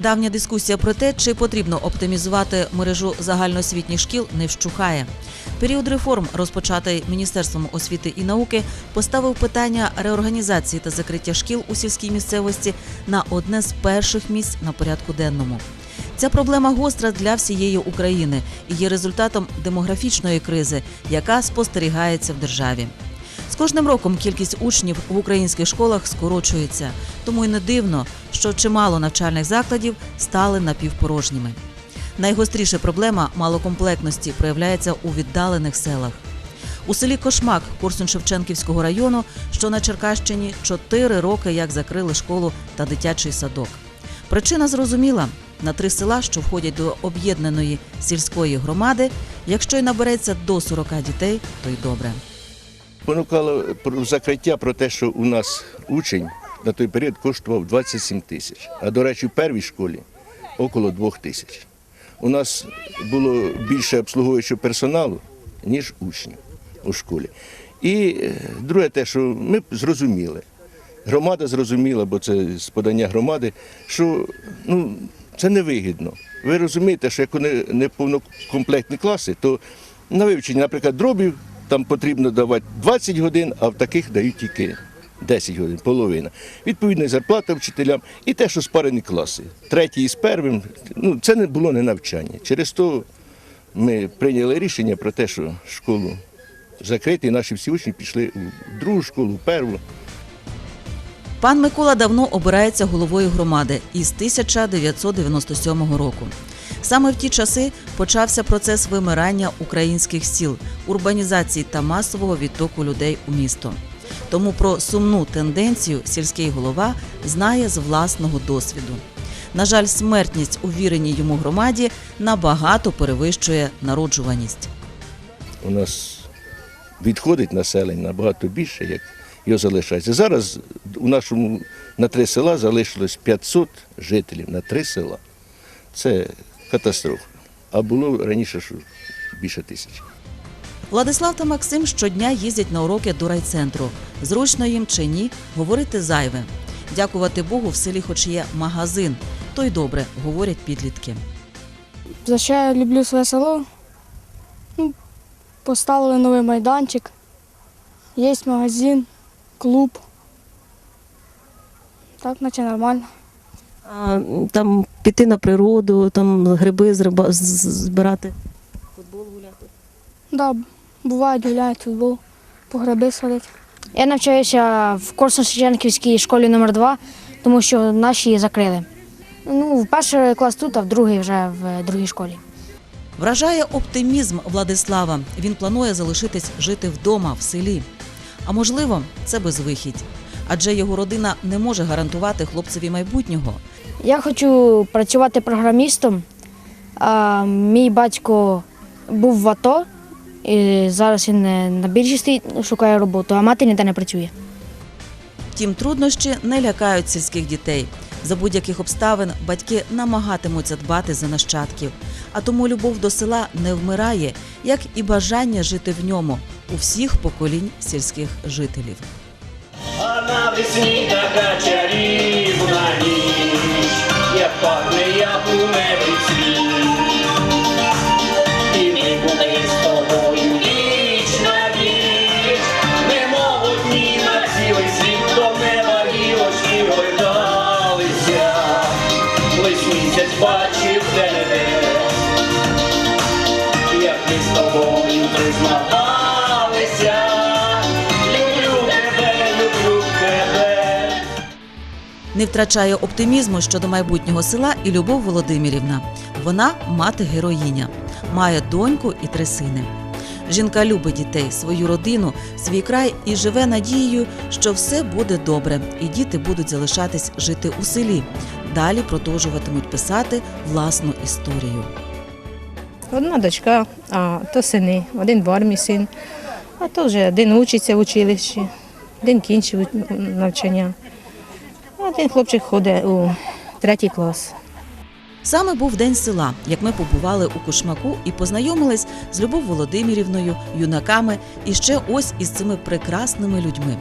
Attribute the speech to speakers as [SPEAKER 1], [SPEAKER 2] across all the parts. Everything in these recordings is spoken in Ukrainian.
[SPEAKER 1] Давня дискусія про те, чи потрібно оптимізувати мережу загальноосвітніх шкіл, не вщухає. Період реформ, розпочатий Міністерством освіти і науки, поставив питання реорганізації та закриття шкіл у сільській місцевості на одне з перших місць на порядку денному. Ця проблема гостра для всієї України і є результатом демографічної кризи, яка спостерігається в державі. З кожним роком кількість учнів в українських школах скорочується, тому й не дивно, що чимало навчальних закладів стали напівпорожніми. Найгостріша проблема малокомплектності проявляється у віддалених селах. У селі Кошмак Корсун-Шевченківського району, що на Черкащині, чотири роки як закрили школу та дитячий садок. Причина зрозуміла: на три села, що входять до об'єднаної сільської громади, якщо й набереться до 40 дітей, то й добре.
[SPEAKER 2] Понукало закриття про те, що у нас учень на той період коштував 27 тисяч, а до речі, в первій школі около 2 тисяч. У нас було більше обслуговуючого персоналу, ніж учнів у школі. І е, друге те, що ми зрозуміли, громада зрозуміла, бо це з подання громади, що ну, це невигідно. Ви розумієте, що як вони не повнокомплектні класи, то на вивчення, наприклад, дробів там потрібно давати 20 годин, а в таких дають тільки 10 годин, половина. Відповідно, і зарплата вчителям і те, що спарені класи. Третій з первим, ну це не було не навчання. Через то ми прийняли рішення про те, що школу закрити, і наші всі учні пішли у другу школу, в перву.
[SPEAKER 1] Пан Микола давно обирається головою громади із 1997 року. Саме в ті часи почався процес вимирання українських сіл, урбанізації та масового відтоку людей у місто. Тому про сумну тенденцію сільський голова знає з власного досвіду. На жаль, смертність у віреній йому громаді набагато перевищує народжуваність.
[SPEAKER 2] у нас відходить населення набагато більше, як його залишається. Зараз у нашому на три села залишилось 500 жителів на три села. Це катастрофа. А було раніше що більше тисячі.
[SPEAKER 1] Владислав та Максим щодня їздять на уроки до райцентру. Зручно їм чи ні, говорити зайве. Дякувати Богу, в селі хоч є магазин. То й добре, говорять підлітки.
[SPEAKER 3] За що я люблю своє село? Ну, поставили новий майданчик, є магазин, клуб. Так, наче нормально.
[SPEAKER 4] А, там піти на природу, там гриби збирати. Футбол гуляти.
[SPEAKER 3] Да, бувають, гуляють футбол, по гриби садять.
[SPEAKER 5] Я навчаюся в Корсун-Шевченківській школі номер 2 тому що наші закрили. Ну, в перший клас тут, а в другий вже в другій школі.
[SPEAKER 1] Вражає оптимізм Владислава. Він планує залишитись жити вдома в селі. А можливо, це безвихідь. Адже його родина не може гарантувати хлопцеві майбутнього.
[SPEAKER 5] Я хочу працювати програмістом. А, мій батько був в АТО, і зараз він е, на біржі стоїть, шукає роботу, а мати ніде не працює.
[SPEAKER 1] Втім, труднощі не лякають сільських дітей. За будь-яких обставин батьки намагатимуться дбати за нащадків. А тому любов до села не вмирає, як і бажання жити в ньому у всіх поколінь сільських жителів.
[SPEAKER 6] А навесні така чарівна ніч, як пахне як у небі бачив тебе, як ми з тобою признавалися.
[SPEAKER 1] Не втрачає оптимізму щодо майбутнього села і Любов Володимирівна. Вона мати героїня, має доньку і три сини. Жінка любить дітей, свою родину, свій край і живе надією, що все буде добре, і діти будуть залишатись жити у селі. Далі продовжуватимуть писати власну історію.
[SPEAKER 7] Одна дочка, а то сини. Один в армії син, а то вже один учиться в училищі, один кінчив навчання. Один хлопчик ходить у третій клас.
[SPEAKER 1] Саме був день села, як ми побували у Кушмаку і познайомились з Любов Володимирівною, юнаками і ще ось із цими прекрасними людьми.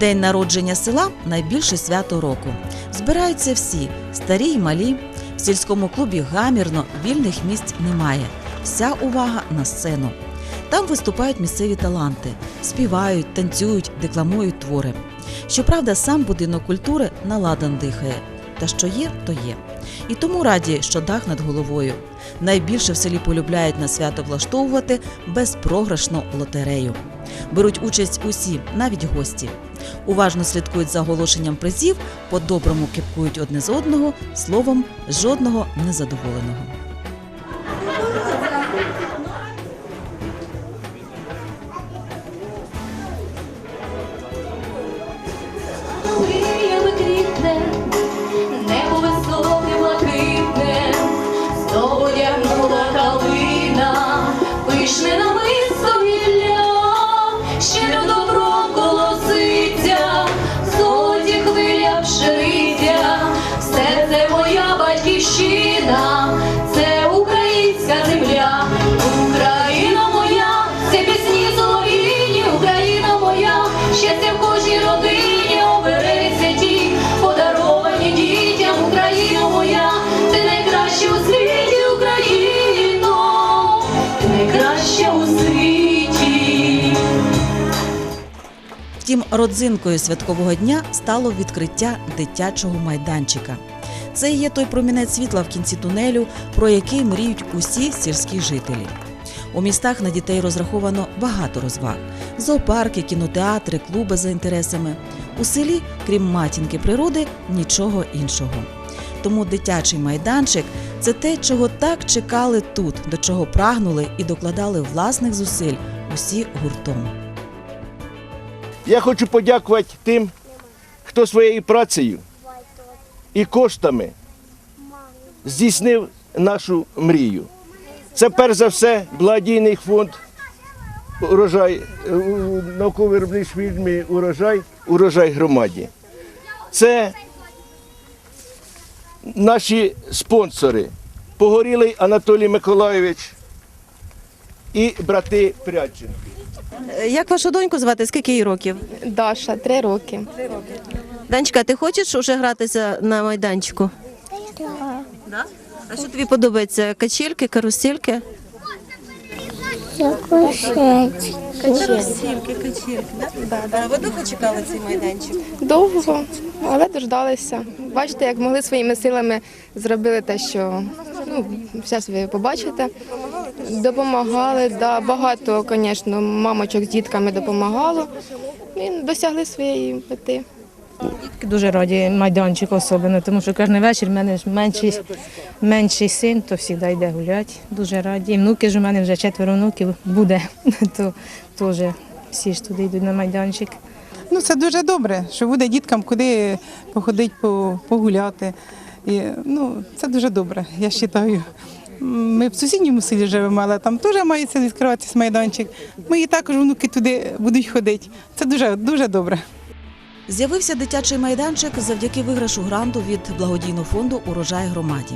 [SPEAKER 1] День народження села найбільше свято року. Збираються всі старі й малі, В сільському клубі гамірно вільних місць немає. Вся увага на сцену. Там виступають місцеві таланти, співають, танцюють, декламують твори. Щоправда, сам будинок культури наладан дихає. Та що є, то є. І тому раді, що дах над головою. Найбільше в селі полюбляють на свято влаштовувати безпрограшну лотерею. Беруть участь усі, навіть гості. Уважно слідкують за оголошенням призів, по-доброму кипкують одне з одного, словом, жодного незадоволеного. Родзинкою святкового дня стало відкриття дитячого майданчика. Це є той промінець світла в кінці тунелю, про який мріють усі сільські жителі. У містах на дітей розраховано багато розваг: зоопарки, кінотеатри, клуби за інтересами. У селі, крім матінки природи, нічого іншого. Тому дитячий майданчик це те, чого так чекали тут, до чого прагнули і докладали власних зусиль усі гуртом.
[SPEAKER 2] Я хочу подякувати тим, хто своєю працею і коштами здійснив нашу мрію. Це перш за все благодійний фонд урожай е, науково-виробничій фірмі урожай, урожай громаді. Це наші спонсори Погорілий Анатолій Миколайович і брати Прядченки.
[SPEAKER 4] Е, Як вашу доньку звати? Скільки їй років?
[SPEAKER 8] Даша, три роки.
[SPEAKER 4] Данечка, ти хочеш уже гратися на майданчику? Так. А що тобі подобається? Качельки, карусельки? Карусельки, качельки, так? Ви довго чекали цей майданчик?
[SPEAKER 8] Довго, але дождалися. Бачите, як могли своїми силами зробили те, що ну, зараз ви побачите. Допомагали, да, багато, звісно, мамочок з дітками допомагало. І досягли своєї мети.
[SPEAKER 7] Дуже раді майданчик особливо, тому що кожен вечір в мене ж менший, менший син, то завжди йде гуляти. Дуже раді. І внуки ж у мене вже четверо внуків буде, то теж всі ж туди йдуть на майданчик.
[SPEAKER 9] Ну, це дуже добре, що буде діткам куди походити, погуляти. І, ну, це дуже добре, я вважаю. Ми в сусідньому селі живемо, але там теж мається відкриватися майданчик. Мої також внуки туди будуть ходити. Це дуже, дуже добре.
[SPEAKER 1] З'явився дитячий майданчик завдяки виграшу гранту від благодійного фонду Урожай громаді.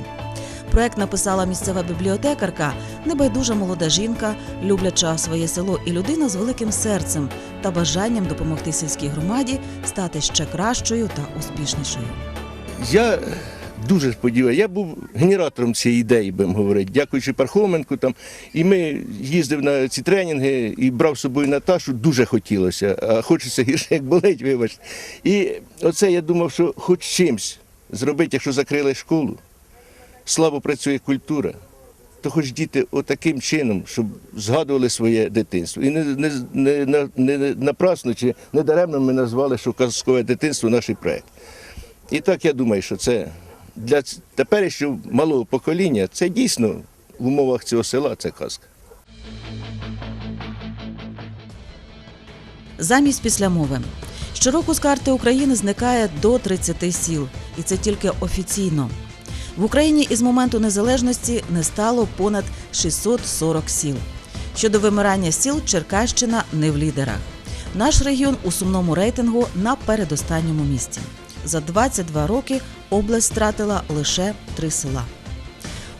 [SPEAKER 1] Проект написала місцева бібліотекарка, небайдужа молода жінка, любляча своє село і людина з великим серцем та бажанням допомогти сільській громаді стати ще кращою та успішнішою.
[SPEAKER 2] Я дуже сподіваюся, я був генератором цієї ідеї, будемо говорити, дякуючи Пархоменку. Там, і ми їздив на ці тренінги і брав з собою Наташу, дуже хотілося, а хочеться гірше, як болить, вибачте. І оце я думав, що хоч чимсь зробити, якщо закрили школу, слабо працює культура. То хоч діти отаким чином, щоб згадували своє дитинство. І не, не, не, не, напрасно чи не даремно ми назвали, що казкове дитинство наш проект. І так я думаю, що це для теперішнього малого покоління це дійсно в умовах цього села це казка.
[SPEAKER 1] Замість післямови. Щороку з карти України зникає до 30 сіл, і це тільки офіційно. В Україні із моменту незалежності не стало понад 640 сіл. Щодо вимирання сіл, Черкащина не в лідерах. Наш регіон у сумному рейтингу на передостанньому місці. За 22 роки область втратила лише три села.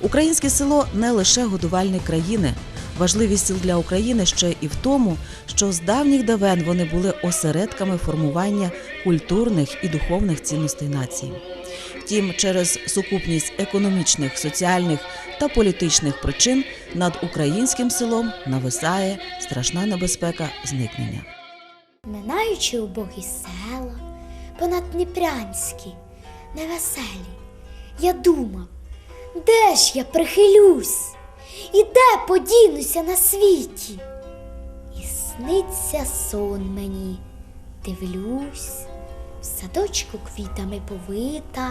[SPEAKER 1] Українське село не лише годувальник країни, Важливість сіл для України ще і в тому, що з давніх давен вони були осередками формування культурних і духовних цінностей нації. Втім, через сукупність економічних, соціальних та політичних причин над українським селом нависає страшна небезпека зникнення.
[SPEAKER 10] Минаючи убогі села, понад Дніпрянські, невеселі, я думав, де ж я прихилюсь, і де подінуся на світі? І сниться сон мені, дивлюсь, в садочку квітами повита,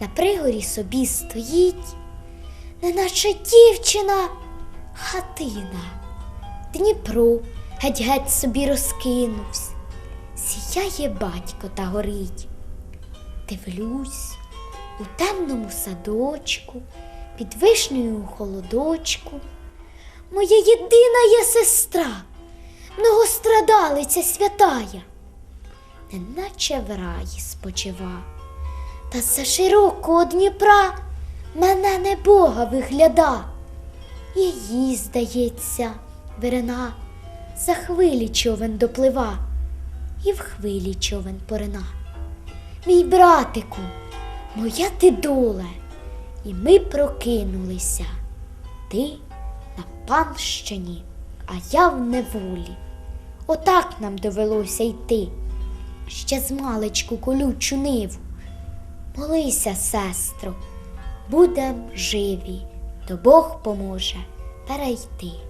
[SPEAKER 10] на пригорі собі стоїть, неначе дівчина хатина. Дніпро геть-геть собі розкинувсь, сіяє батько та горить. Дивлюсь, у темному садочку, під вишнею холодочку, моя єдина є сестра, многострадалиця святая, неначе в раї спочива, та за широкого Дніпра мене не Бога вигляда. Її, здається, вирина, за хвилі човен доплива, і в хвилі човен порина. Мій братику, моя ти доле, і ми прокинулися. Ти на панщині, а я в неволі. Отак нам довелося йти, ще з маличку колючу ниву. Молися, сестро, будем живі, то Бог поможе перейти.